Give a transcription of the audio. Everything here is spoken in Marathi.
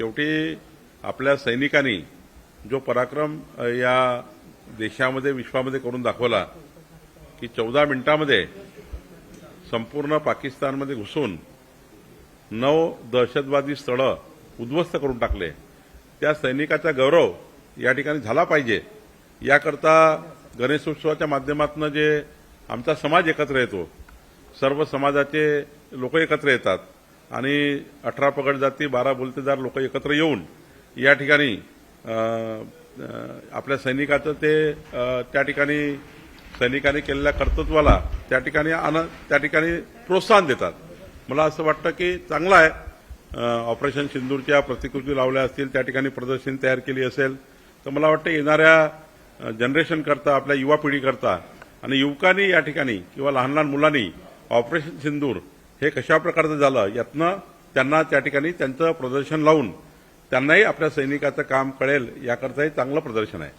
शेवटी आपल्या सैनिकांनी जो पराक्रम या देशामध्ये विश्वामध्ये करून दाखवला की चौदा मिनिटांमध्ये संपूर्ण पाकिस्तानमध्ये घुसून नऊ दहशतवादी स्थळं उद्ध्वस्त करून टाकले. त्या सैनिकाचा गौरव या ठिकाणी झाला पाहिजे. याकरता गणेशोत्सवाच्या माध्यमातून जे आमचा समाज एकत्र येतो सर्व समाजाचे लोक एकत्र येतात. आणि अठरा पगड जाती बारा बोलतेदार लोक एकत्र येऊन या ठिकाणी आपल्या सैनिकाचं ते त्या ठिकाणी सैनिकांनी केलेल्या कर्तृत्वाला त्या ठिकाणी आनंद त्या ठिकाणी प्रोत्साहन देतात. मला असं वाटतं की चांगलं आहे. ऑपरेशन सिंदूरच्या प्रतिकृती लावल्या असतील त्या ठिकाणी प्रदर्शन तयार केली असेल तर मला वाटतं येणाऱ्या जनरेशन करता आपल्या युवा पिढीकरता आणि युवकांनी या ठिकाणी किंवा लहान लहान मुलांनी ऑपरेशन सिंदूर हे कशा प्रकारचं झालं यातनं त्यांना त्या ठिकाणी त्यांचं प्रदर्शन लावून त्यांनाही आपल्या सैनिकाचं काम कळेल याकरताही चांगलं प्रदर्शन आहे.